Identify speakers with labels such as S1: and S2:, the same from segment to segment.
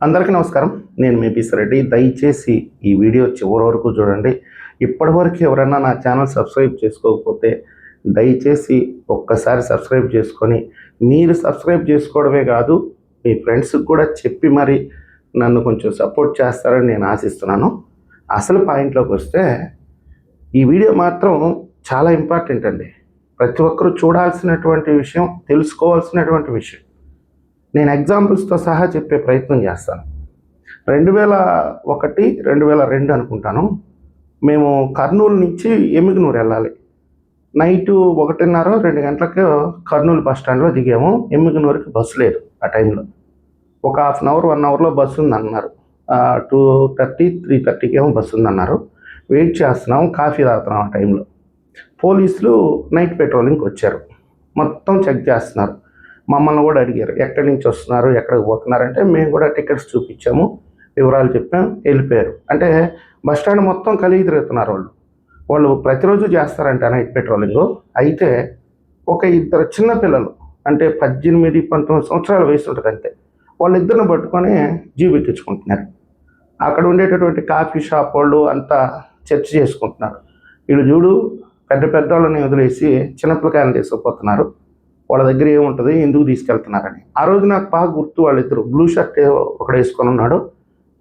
S1: అందరికీ నమస్కారం. నేను మీ రెడ్డి దయచేసి ఈ వీడియో చివరి వరకు చూడండి. ఇప్పటివరకు ఎవరైనా నా ఛానల్ సబ్స్క్రైబ్ చేసుకోకపోతే దయచేసి ఒక్కసారి సబ్స్క్రైబ్ చేసుకొని మీరు సబ్స్క్రైబ్ చేసుకోవడమే కాదు మీ ఫ్రెండ్స్కి కూడా చెప్పి మరి నన్ను కొంచెం సపోర్ట్ చేస్తారని నేను ఆశిస్తున్నాను. అసలు పాయింట్లోకి వస్తే ఈ వీడియో మాత్రం చాలా ఇంపార్టెంట్ అండి. ప్రతి ఒక్కరూ చూడాల్సినటువంటి విషయం తెలుసుకోవాల్సినటువంటి విషయం. నేను ఎగ్జాంపుల్స్తో సహా చెప్పే ప్రయత్నం చేస్తాను. రెండు వేల ఒకటి రెండు వేల రెండు అనుకుంటాను. మేము కర్నూలు నుంచి ఎమ్మిగనూరు వెళ్ళాలి. నైటు ఒకటిన్నర రెండు గంటలకు కర్నూలు బస్ స్టాండ్లో దిగాము. ఎమ్మిగనూరుకి బస్సు లేదు ఆ టైంలో. ఒక హాఫ్ అన్ అవర్ వన్ అవర్లో బస్సు ఉంది అన్నారు టూ థర్టీ త్రీ థర్టీకి ఏమో బస్సు ఉందన్నారు. వెయిట్ చేస్తున్నాం కాఫీ తాగుతున్నాం ఆ టైంలో. పోలీసులు నైట్ పెట్రోలింగ్కి వచ్చారు. మొత్తం చెక్ చేస్తున్నారు. మమ్మల్ని కూడా అడిగారు. ఎక్కడి నుంచి వస్తున్నారు? ఎక్కడికి పోతున్నారంటే మేము కూడా టికెట్స్ చూపించాము. వివరాలు చెప్పాం. వెళ్ళిపోయారు. అంటే బస్ స్టాండ్ మొత్తం కలిగి తిరుగుతున్నారు వాళ్ళు. వాళ్ళు ప్రతిరోజు చేస్తారంట నైట్ పెట్రోలింగ్. అయితే ఒక ఇద్దరు చిన్న పిల్లలు అంటే పద్దెనిమిది పంతొమ్మిది సంవత్సరాల వయసు ఉంటుంది అంతే వాళ్ళిద్దరిని పట్టుకొని జీబెక్కించుకుంటున్నారు అక్కడ ఉండేటటువంటి కాఫీ షాప్ వాళ్ళు అంతా చర్చ చేసుకుంటున్నారు. వీళ్ళు చూడు పెద్ద పెద్ద వాళ్ళని వదిలేసి చిన్నపిల్లకాయలు తీసుకుపోతున్నారు. వాళ్ళ దగ్గర ఏముంటుంది? ఎందుకు తీసుకెళ్తున్నారని. ఆ రోజు నాకు బాగా గుర్తు వాళ్ళిద్దరు. బ్లూ షర్ట్ ఒకడు వేసుకొని ఉన్నాడు.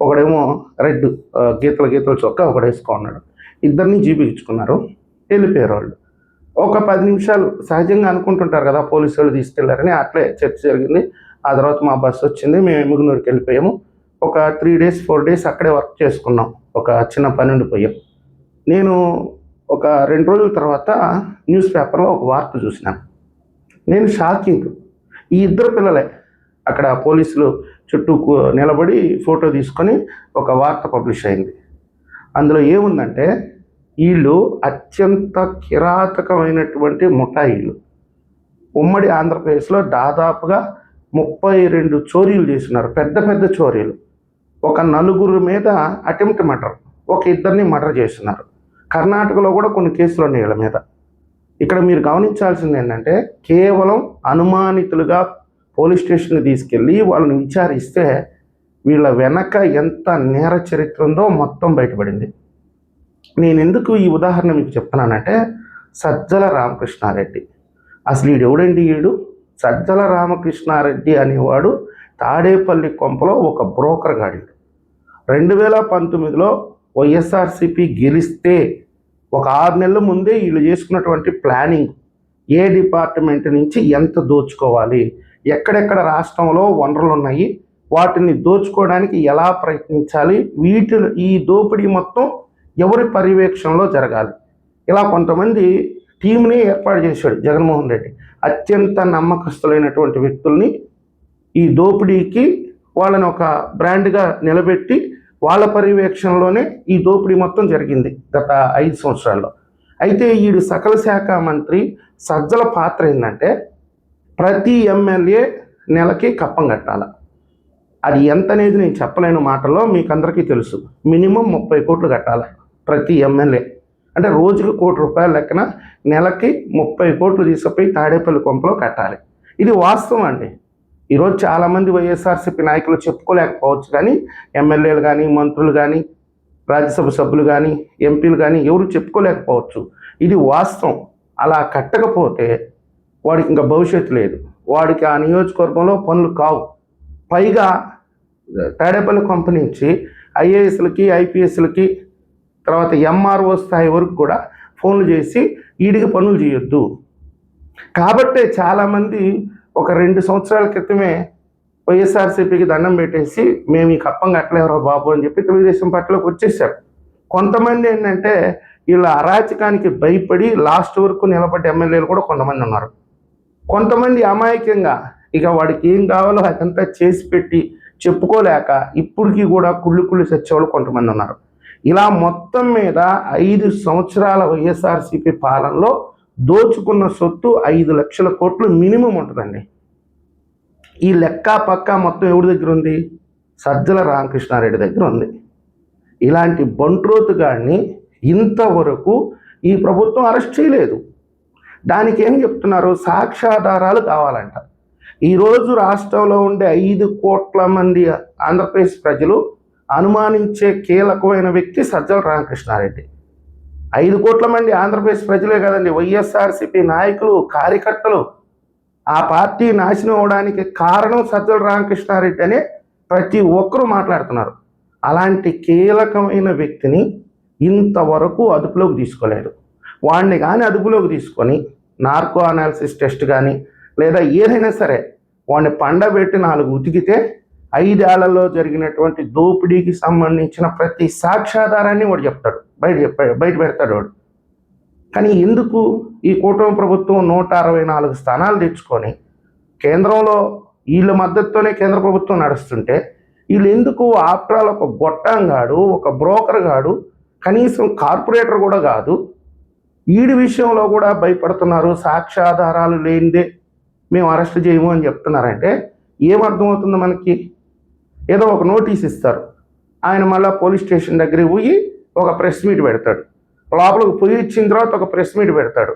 S1: ఒకడేమో రెడ్ గీతల గీతల చొక్కా ఒకడు వేసుకొని ఉన్నాడు. ఇద్దరిని జీపించుకున్నారు. వెళ్ళిపోయారు వాళ్ళు. ఒక పది నిమిషాలు సహజంగా అనుకుంటుంటారు కదా పోలీసు వాళ్ళు తీసుకెళ్ళారని. అట్లే చర్చ జరిగింది. ఆ తర్వాత మా బస్సు వచ్చింది. మేము ఎమ్మిగునూరుకి వెళ్ళిపోయాము. ఒక త్రీ డేస్ ఫోర్ డేస్ అక్కడే వర్క్ చేసుకున్నాం. ఒక చిన్న పని ఉండిపోయాం. నేను ఒక రెండు రోజుల తర్వాత న్యూస్ పేపర్లో ఒక వార్త చూసినాను. నేను షాకింగ్ ఈ ఇద్దరు పిల్లలే. అక్కడ పోలీసులు చుట్టూ నిలబడి ఫోటో తీసుకొని ఒక వార్త పబ్లిష్ అయింది. అందులో ఏముందంటే వీళ్ళు అత్యంత కిరాతకమైనటువంటి ముఠాయిలు. ఉమ్మడి ఆంధ్రప్రదేశ్లో దాదాపుగా ముప్పై రెండు చోరీలు చేసినారు పెద్ద పెద్ద చోరీలు. ఒక నలుగురు మీద అటెంప్ట్ మర్డర్. ఒక ఇద్దరిని మర్డర్ చేస్తున్నారు. కర్ణాటకలో కూడా కొన్ని కేసులు ఉన్నాయి వీళ్ళ మీద. ఇక్కడ మీరు గమనించాల్సింది ఏంటంటే కేవలం అనుమానితులుగా పోలీస్ స్టేషన్కి తీసుకెళ్ళి వాళ్ళని విచారిస్తే వీళ్ళ వెనక ఎంత నేర చరిత్ర ఉందో మొత్తం బయటపడింది. నేను ఎందుకు ఈ ఉదాహరణ మీకు చెప్తున్నానంటే సజ్జల రామకృష్ణారెడ్డి. అసలు ఈడు ఎవడండి ఈడు? సజ్జల రామకృష్ణారెడ్డి అనేవాడు తాడేపల్లి కొంపలో ఒక బ్రోకర్ గాడి రెండు వేల పంతొమ్మిదిలో వైఎస్ఆర్సిపి గెలిస్తే ఒక ఆరు నెలల ముందే వీళ్ళు చేసుకున్నటువంటి ప్లానింగ్ ఏ డిపార్ట్మెంట్ నుంచి ఎంత దోచుకోవాలి ఎక్కడెక్కడ రాష్ట్రంలో వనరులు ఉన్నాయి వాటిని దోచుకోవడానికి ఎలా ప్రయత్నించాలి వీటి ఈ దోపిడీ మొత్తం ఎవరి పర్యవేక్షణలో జరగాలి. ఇలా కొంతమంది టీంని ఏర్పాటు చేశాడు జగన్మోహన్ రెడ్డి. అత్యంత నమ్మకస్తులైనటువంటి వ్యక్తుల్ని ఈ దోపిడీకి వాళ్ళని ఒక బ్రాండ్గా నిలబెట్టి వాళ్ళ పర్యవేక్షణలోనే ఈ దోపిడీ మొత్తం జరిగింది గత ఐదు సంవత్సరాల్లో. అయితే ఈడు సకల శాఖ మంత్రి సజ్జల పాత్ర ఏంటంటే ప్రతి ఎమ్మెల్యే నెలకి కప్పం కట్టాల. అది ఎంత అనేది నేను చెప్పలేని మాటల్లో మీకు అందరికీ తెలుసు. మినిమం ముప్పై కోట్లు కట్టాలి ప్రతి ఎమ్మెల్యే. అంటే రోజుకి కోటి రూపాయల లెక్కన నెలకి ముప్పై కోట్లు తీసుకుపోయి తాడేపల్లి కొంపలో కట్టాలి. ఇది వాస్తవం అండి. ఈరోజు చాలామంది వైఎస్ఆర్సీపీ నాయకులు చెప్పుకోలేకపోవచ్చు కానీ ఎమ్మెల్యేలు కానీ మంత్రులు కానీ రాజ్యసభ సభ్యులు కానీ ఎంపీలు కానీ ఎవరు చెప్పుకోలేకపోవచ్చు. ఇది వాస్తవం. అలా కట్టకపోతే వాడికి ఇంకా భవిష్యత్తు లేదు. వాడికి ఆ నియోజకవర్గంలో పనులు కావు. పైగా తాడేపల్లి కంపెనీ నుంచి ఐఏఎస్లకి ఐపీఎస్లకి తర్వాత ఎంఆర్ఓ స్థాయి వరకు కూడా ఫోన్లు చేసి ఈడికి పనులు చేయొద్దు. కాబట్టే చాలామంది ఒక రెండు సంవత్సరాల క్రితమే వైఎస్ఆర్సీపీకి దండం పెట్టేసి మేము ఈ కప్పం కట్టలేవరా బాబు అని చెప్పి తెలుగుదేశం పార్టీలోకి వచ్చేసారు. కొంతమంది ఏంటంటే వీళ్ళ అరాచకానికి భయపడి లాస్ట్ వరకు నిలబడ్డ ఎమ్మెల్యేలు కూడా కొంతమంది ఉన్నారు. కొంతమంది అమాయకంగా ఇక వాడికి ఏం కావాలో అదంతా చేసి పెట్టి చెప్పుకోలేక ఇప్పటికీ కూడా కుళ్ళు కుళ్ళు చచ్చేవాళ్ళు కొంతమంది ఉన్నారు. ఇలా మొత్తం మీద ఐదు సంవత్సరాల వైఎస్ఆర్సీపీ పాలనలో దోచుకున్న సొత్తు ఐదు లక్షల కోట్లు మినిమం ఉంటుందండి. ఈ లెక్క పక్క మొత్తం ఎవరి దగ్గర ఉంది? సజ్జల రామకృష్ణారెడ్డి దగ్గర ఉంది. ఇలాంటి బంట్రోతుగాడిని ఇంతవరకు ఈ ప్రభుత్వం అరెస్ట్ చేయలేదు. దానికి ఏం చెప్తున్నారు? సాక్ష్యాధారాలు కావాలంట. ఈరోజు రాష్ట్రంలో ఉండే ఐదు కోట్ల మంది ఆంధ్రప్రదేశ్ ప్రజలు అనుమానించే కీలకమైన వ్యక్తి సజ్జల రామకృష్ణారెడ్డి. ఐదు కోట్ల మంది ఆంధ్రప్రదేశ్ ప్రజలే కదండి. వైఎస్ఆర్సిపి నాయకులు కార్యకర్తలు. ఆ పార్టీ నాశనం అవడానికి కారణం సజ్జల రామకృష్ణారెడ్డి అని ప్రతి ఒక్కరూ మాట్లాడుతున్నారు. అలాంటి కీలకమైన వ్యక్తిని ఇంతవరకు అదుపులోకి తీసుకోలేదు. వాడిని కానీ అదుపులోకి తీసుకొని నార్కో అనాలిసిస్ టెస్ట్ కానీ లేదా ఏదైనా సరే వాడిని పండబెట్టి నాలుగు ఉతికితే ఐదేళ్ళలో జరిగినటువంటి దోపిడీకి సంబంధించిన ప్రతి సాక్ష్యాధారాన్ని వాడు చెప్తాడు. బయట బయట పెడతాడు వాడు. కానీ ఎందుకు ఈ కూటమి ప్రభుత్వం నూట అరవై నాలుగు స్థానాలు తెచ్చుకొని కేంద్రంలో వీళ్ళ మద్దతుతోనే కేంద్ర ప్రభుత్వం నడుస్తుంటే వీళ్ళు ఎందుకు ఆఫ్టర్ ఆల్ ఒక గొట్టంగాడు ఒక బ్రోకర్ గాడు కనీసం కార్పొరేటర్ కూడా కాదు ఈడి విషయంలో కూడా భయపడుతున్నారు సాక్ష్యాధారాలు లేనిదే మేము అరెస్ట్ చేయము అని చెప్తున్నారంటే ఏమర్థమవుతుంది మనకి? ఏదో ఒక నోటీస్ ఇస్తారు. ఆయన మళ్ళీ పోలీస్ స్టేషన్ దగ్గరికి పోయి ఒక ప్రెస్ మీట్ పెడతాడు. లోపలికి పోయి ఇచ్చిన తర్వాత ఒక ప్రెస్ మీట్ పెడతాడు.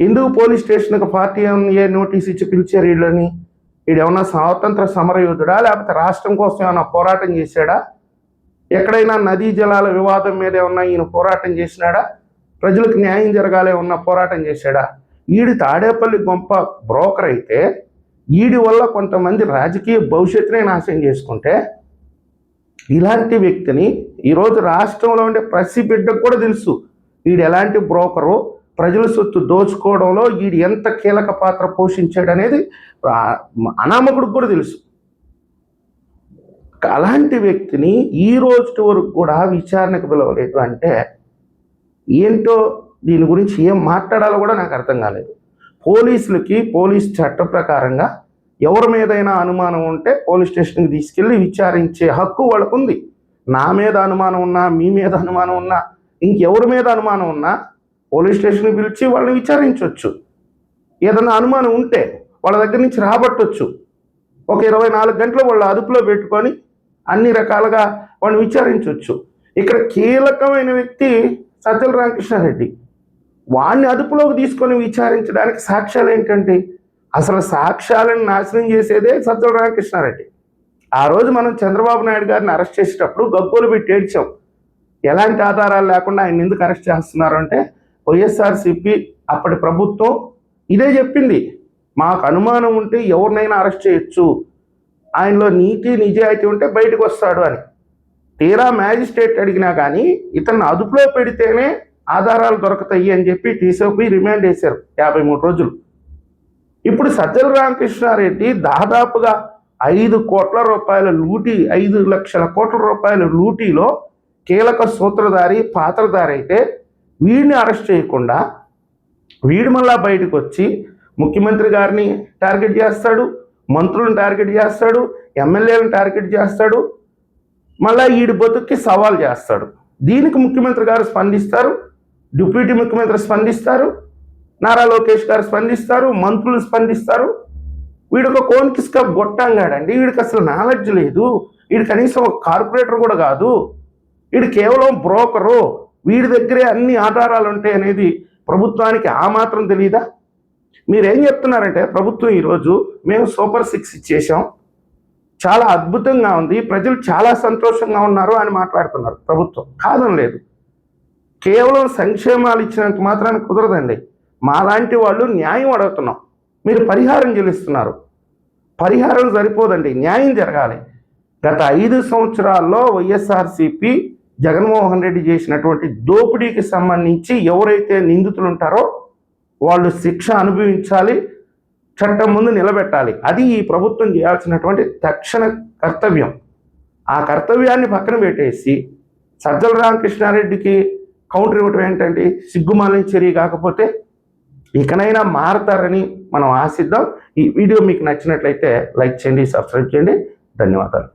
S1: ఎందుకు పోలీస్ స్టేషన్కి పార్టీ ఏ నోటీస్ ఇచ్చి పిలిచారు వీళ్ళని? వీడు ఏమన్నా స్వాతంత్ర సమరయోధుడా? లేకపోతే రాష్ట్రం కోసం ఏమైనా పోరాటం చేశాడా? ఎక్కడైనా నదీ జలాల వివాదం మీద ఏమన్నా ఈయన పోరాటం చేసినాడా? ప్రజలకు న్యాయం జరగాలి ఉన్న పోరాటం చేశాడా? ఈడి తాడేపల్లి గొంప బ్రోకర్ అయితే ఈడి వల్ల కొంతమంది రాజకీయ భవిష్యత్తునే నాశనం చేసుకుంటే ఇలాంటి వ్యక్తిని ఈరోజు రాష్ట్రంలో ఉండే ప్రతి బిడ్డకు కూడా తెలుసు. వీడు ఎలాంటి బ్రోకరు? ప్రజల సొత్తు దోచుకోవడంలో వీడు ఎంత కీలక పాత్ర పోషించాడు అనేది అనామకుడికి కూడా తెలుసు. అలాంటి వ్యక్తిని ఈ రోజు వరకు కూడా విచారణకు పిలవలేదు అంటే ఏంటో దీని గురించి ఏం మాట్లాడాలో కూడా నాకు అర్థం కాలేదు. పోలీసులకి పోలీస్ చట్ట ప్రకారంగా ఎవరి మీదైనా అనుమానం ఉంటే పోలీస్ స్టేషన్కి తీసుకెళ్ళి విచారించే హక్కు వాళ్ళకు ఉంది నా మీద అనుమానం ఉన్నా మీ మీద అనుమానం ఉన్నా ఇంకెవరి మీద అనుమానం ఉన్నా పోలీస్ స్టేషన్కి పిలిచి వాళ్ళని విచారించవచ్చు ఏదైనా అనుమానం ఉంటే వాళ్ళ దగ్గర నుంచి రాబట్టవచ్చు ఒక ఇరవై నాలుగు గంటలు వాళ్ళు అదుపులో పెట్టుకొని అన్ని రకాలుగా వాళ్ళని విచారించవచ్చు ఇక్కడ కీలకమైన వ్యక్తి సజ్జల రామకృష్ణారెడ్డి. వాడిని అదుపులోకి తీసుకొని విచారించడానికి సాక్ష్యాలు ఏంటంటే అసలు సాక్ష్యాలను నాశనం చేసేదే సజ్జల రామకృష్ణారెడ్డి. ఆ రోజు మనం చంద్రబాబు నాయుడు గారిని అరెస్ట్ చేసేటప్పుడు గగ్గోలు పెట్టి ఏడ్చాం. ఎలాంటి ఆధారాలు లేకుండా ఆయన ఎందుకు అరెస్ట్ చేస్తున్నారు అంటే వైఎస్ఆర్సిపి అప్పటి ప్రభుత్వం ఇదే చెప్పింది. మాకు అనుమానం ఉంటే ఎవరినైనా అరెస్ట్ చేయొచ్చు. ఆయనలో నీతి నిజాయితీ ఉంటే బయటకు వస్తాడు అని. తీరా మ్యాజిస్ట్రేట్ అడిగినా కానీ ఇతన్ని అదుపులో పెడితేనే ఆధారాలు దొరుకుతాయి అని చెప్పి టీసీపీ రిమాండ్ చేశారు యాభై మూడు రోజులు. ఇప్పుడు సజ్జల రామకృష్ణారెడ్డి దాదాపుగా ఐదు కోట్ల రూపాయల లూటీ ఐదు లక్షల కోట్ల రూపాయల లూటీలో కీలక సూత్రధారి పాత్రధారి అయితే వీడిని అరెస్ట్ చేయకుండా వీడి మళ్ళా బయటకు వచ్చి ముఖ్యమంత్రి గారిని టార్గెట్ చేస్తాడు మంత్రులను టార్గెట్ చేస్తాడు ఎమ్మెల్యేలను టార్గెట్ చేస్తాడు మళ్ళీ వీడి బతుక్కి సవాల్ చేస్తాడు. దీనికి ముఖ్యమంత్రి గారు స్పందిస్తారు డిప్యూటీ ముఖ్యమంత్రి స్పందిస్తారు నారా లోకేష్ గారు స్పందిస్తారు మంత్రులు స్పందిస్తారు. వీడు ఒక కోన్కిస్క గొట్టంగాడండి. వీడికి అసలు నాలెడ్జ్ లేదు. వీడు కనీసం ఒక కార్పొరేటర్ కూడా కాదు. వీడు కేవలం బ్రోకరు. వీడి దగ్గరే అన్ని ఆధారాలు ఉంటాయి అనేది ప్రభుత్వానికి ఆ మాత్రం తెలియదా మీరేం చెప్తున్నారంటే ప్రభుత్వం ఈరోజు మేము సూపర్ సిక్స్ ఇచ్చేసాం చాలా అద్భుతంగా ఉంది. ప్రజలు చాలా సంతోషంగా ఉన్నారు అని మాట్లాడుతున్నారు ప్రభుత్వం. కాదని లేదు కేవలం సంక్షేమాలు ఇచ్చినంత మాత్రాన్ని కుదరదండి. మాలాంటి వాళ్ళు న్యాయం అడుగుతున్నాం. మీరు పరిహారం చెల్లిస్తున్నారు. పరిహారం సరిపోదండి. న్యాయం జరగాలి. గత ఐదు సంవత్సరాల్లో వైఎస్ఆర్సిపి జగన్మోహన్ రెడ్డి చేసినటువంటి దోపిడీకి సంబంధించి ఎవరైతే నిందితులు ఉంటారో వాళ్ళు శిక్ష అనుభవించాలి చట్టం ముందు నిలబెట్టాలి. అది ఈ ప్రభుత్వం చేయాల్సినటువంటి తక్షణ కర్తవ్యం. ఆ కర్తవ్యాన్ని పక్కన పెట్టేసి సజ్జల రామకృష్ణారెడ్డికి కౌంటర్ ఇవ్వటం ఏంటంటే సిగ్గుమాలిన చర్య కాకపోతే ఇకనైనా మారతారని మనం ఆశిద్దాం. ఈ వీడియో మీకు నచ్చినట్లయితే లైక్ చేయండి సబ్స్క్రైబ్ చేయండి. ధన్యవాదాలు.